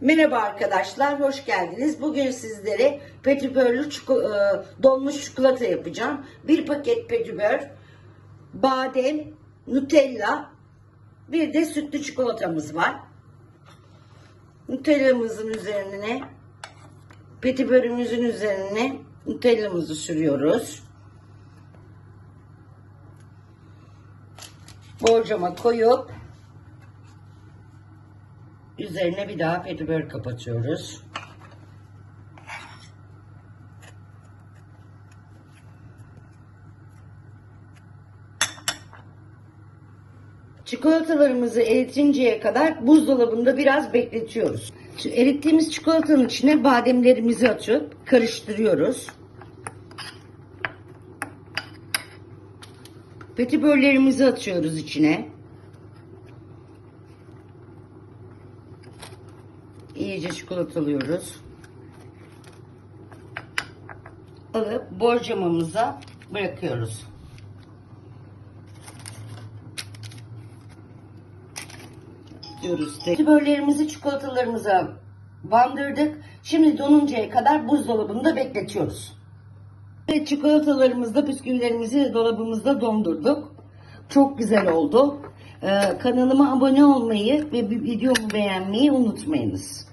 Merhaba arkadaşlar, hoş geldiniz. Bugün sizlere petibörlü çiko- e, donmuş çikolata yapacağım. Bir paket petibör, badem, nutella, bir de sütlü çikolatamız var. Nutellamızın üzerine, petibörümüzün üzerine nutellamızı sürüyoruz. Borcama koyup Üzerine bir daha petibör kapatıyoruz. Çikolatalarımızı eritinceye kadar buzdolabında biraz bekletiyoruz. Erittiğimiz çikolatanın içine bademlerimizi atıp karıştırıyoruz. Petibörlerimizi atıyoruz içine. İyice çikolatalıyoruz. Alıp borcamamıza bırakıyoruz. Diyoruz. Börlerimizi çikolatalarımıza bandırdık. Şimdi donuncaya kadar buzdolabında bekletiyoruz. Ve çikolatalarımızda bisküvilerimizi dolabımızda dondurduk. Çok güzel oldu. Ee, kanalıma abone olmayı ve videomu beğenmeyi unutmayınız.